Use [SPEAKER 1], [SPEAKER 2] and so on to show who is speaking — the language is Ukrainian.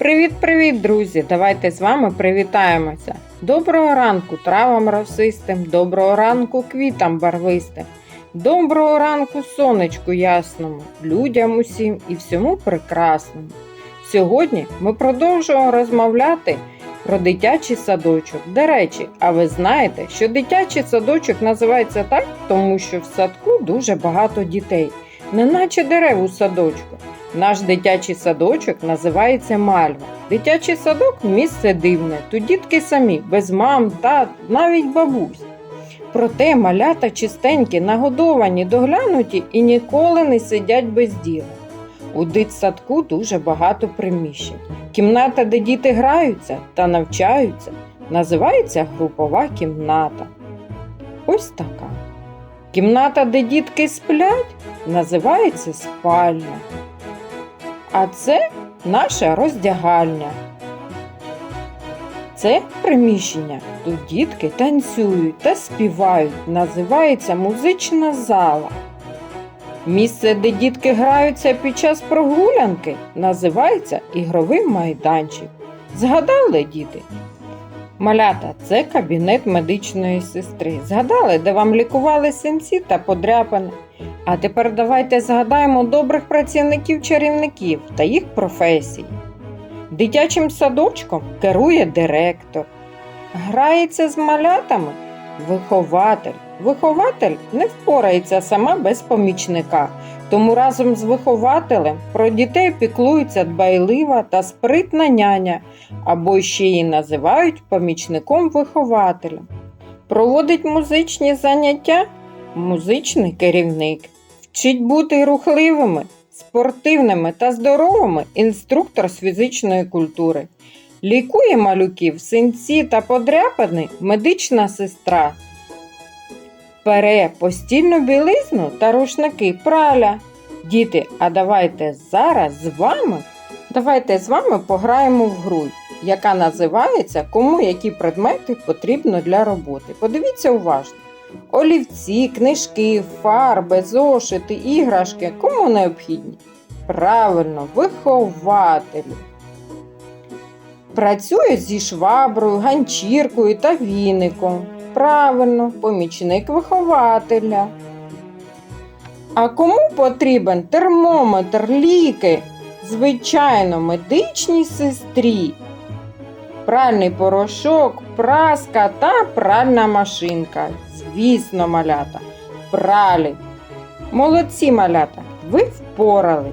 [SPEAKER 1] Привіт-привіт, друзі! Давайте з вами привітаємося. Доброго ранку травам росистим, доброго ранку квітам барвистим, доброго ранку сонечку ясному, людям усім і всьому прекрасному. Сьогодні ми продовжуємо розмовляти про дитячий садочок. До речі, а ви знаєте, що дитячий садочок називається так, тому що в садку дуже багато дітей, неначе дерев у садочку. Наш дитячий садочок називається Мальва. Дитячий садок місце дивне. Тут дітки самі, без мам, тат, навіть бабусь. Проте малята чистенькі, нагодовані, доглянуті і ніколи не сидять без діла. У дитсадку дуже багато приміщень. Кімната, де діти граються та навчаються, називається групова кімната. Ось така. Кімната, де дітки сплять, називається спальня. А це наша роздягальня. Це приміщення. Тут дітки танцюють та співають. Називається музична зала. Місце, де дітки граються під час прогулянки, називається ігровий майданчик. Згадали діти? Малята, це кабінет медичної сестри. Згадали, де вам лікували синці та подряпини. А тепер давайте згадаємо добрих працівників-чарівників та їх професій. Дитячим садочком керує директор. Грається з малятами вихователь. Вихователь не впорається сама без помічника, тому разом з вихователем про дітей піклується дбайлива та спритна няня, або ще її називають помічником вихователя. Проводить музичні заняття музичний керівник. Вчить бути рухливими, спортивними та здоровими інструктор з фізичної культури. Лікує малюків, синці та подряпини медична сестра. Пере постільну білизну та рушники праля. Діти, а давайте зараз з вами давайте з вами пограємо в гру, яка називається Кому які предмети потрібно для роботи. Подивіться уважно. Олівці, книжки, фарби, зошити, іграшки кому необхідні? Правильно, вихователю. Працює зі шваброю, ганчіркою та віником. Правильно, помічник вихователя. А кому потрібен термометр, ліки? Звичайно, медичній сестрі. Пральний порошок, праска та пральна машинка. Звісно, малята, пралі. Молодці малята, ви впорали.